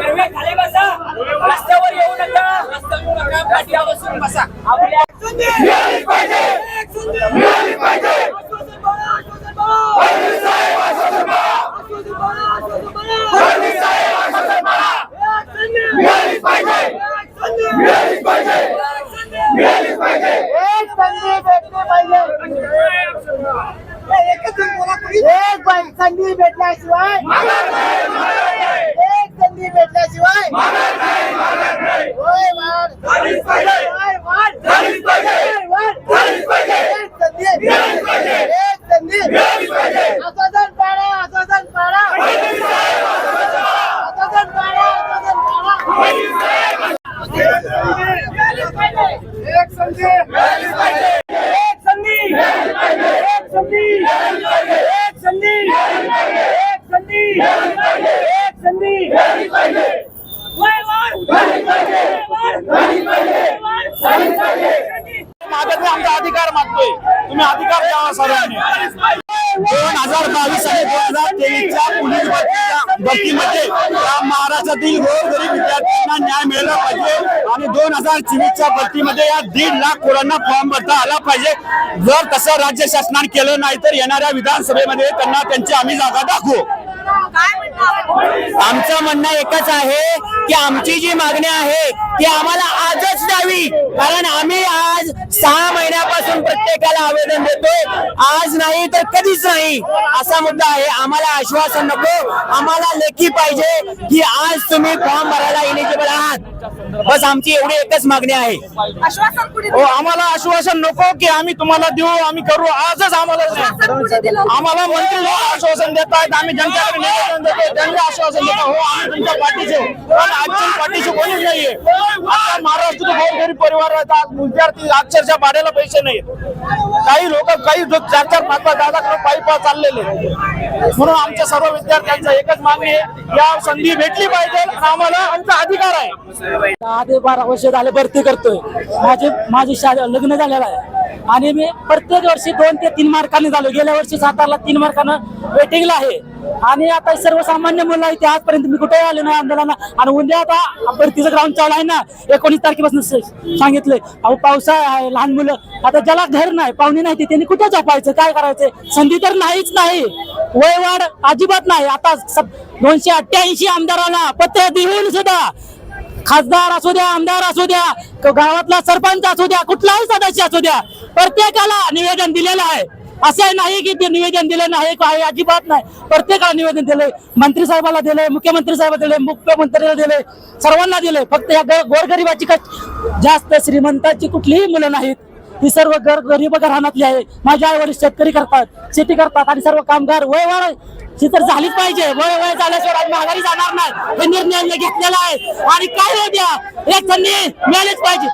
सर्वे खाली बसा रस्त्यावर येऊ नका संधी भेटल्याशिवाय वाढ. एक संधी एक एक संधी। वय आमचा अधिकार मागतोय. तुम्ही अधिकार द्यावा सर्वांनी. दोन हजार बावीस आणि दोन हजार तेवीसच्या पोलीस भरतीमध्ये या महाराष्ट्रातील गोरगरीब विद्यार्थ्यांना न्याय मिळाला पाहिजे आणि दोन हजार चोवीसच्या भरतीमध्ये या दीड लाख पोरांना फॉर्म भरता आला पाहिजे. जर तसं राज्य शासनाने केलं नाही तर येणाऱ्या विधानसभेमध्ये त्यांना त्यांची आम्ही जागा दाखवू. आमचं म्हणणं एकच आहे की आमची जी मागणी आहे ती आम्हाला आजच द्यावी. कारण आम्ही आज सहा महिन्यापासून प्रत्येकाला आवेदन देतोय. आज नाही तर कधीच नाही. असा मुद्दा आहे. आम्हाला आश्वासन नको. आम्हाला लेखी पाहिजे की आज तुम्ही फॉर्म भरायला इलिजिबल आहात. बस आमची एवढी एकच मागणी आहे. आश्वासन कुणी हो आम्हाला आश्वासन नको की आम्ही तुम्हाला देऊ आम्ही करू. आजच आम्हाला आम्हाला मंत्री लोक आश्वासन देत आहेत आम्ही देतो त्यांनी आश्वासन देतो हो आम्ही तुमच्या पाठीचे पण आजच्या पाठीचे कोणीच नाहीये. आता महाराष्ट्रात गोरगरीब परिवार राहतात विद्यार्थी अक्षरशः भाड्याला पैसे नाही काही लोक काही चार चार पाच पाच दादा करून पायी पाय चाललेले म्हणून आमच्या सर्व विद्यार्थ्यांचं एकच मागणी आहे या संधी भेटली पाहिजे आम्हाला आमचा अधिकार आहे. दहा ते बारा वर्ष झाले भरती करतोय. माझे माझी लग्न झालेलं आहे. आणि मी प्रत्येक वर्षी दोन ते तीन मार्काने झालो. गेल्या वर्षी सातारला तीन मार्कानं वेटिंगला आहे. आणि आता सर्वसामान्य मुलं आहे ते आजपर्यंत मी कुठे आले नाही आंदोलना आणि उद्या आता परतीचं ग्राउंड चालू आहे ना एकोणीस तारखेपासून सांगितलंय. अहो पावसाळा आहे लहान मुलं. आता ज्याला घर नाही पाहुणे नाही ते त्यांनी कुठे झोपायचं काय करायचं? संधी तर नाहीच नाही. वयवाढ अजिबात नाही. आता सब- दोनशे अठ्ठ्याऐंशी आमदारांना पत्र देऊन सुद्धा. खासदार असू द्या आमदार असू द्या गावातला सरपंच असू द्या कुठलाही सदस्य असू द्या प्रत्येकाला निवेदन दिलेलं आहे. असं नाही की ते निवेदन दिलं नाही काही अजिबात नाही. प्रत्येकाला निवेदन दिलंय. मंत्री साहेबाला दिलंय मुख्यमंत्री साहेबाला दिलंय मुख्यमंत्र्याला दिलंय सर्वांना दिलंय. फक्त या गोरगरिबाची जास्त श्रीमंताची कुठलीही मुलं नाहीत. ही सर्व गर गरीब घराण्यातली आहे. माझ्या आई वडील शेतकरी करतात शेती करतात आणि सर्व कामगार वय वय ही तर झालीच पाहिजे. वय वय झाल्याशिवाय आज माघारी जाणार नाही. हे निर्णय घेतलेला आहे. आणि काय होऊ द्या? एक संधी मिळालीच पाहिजे.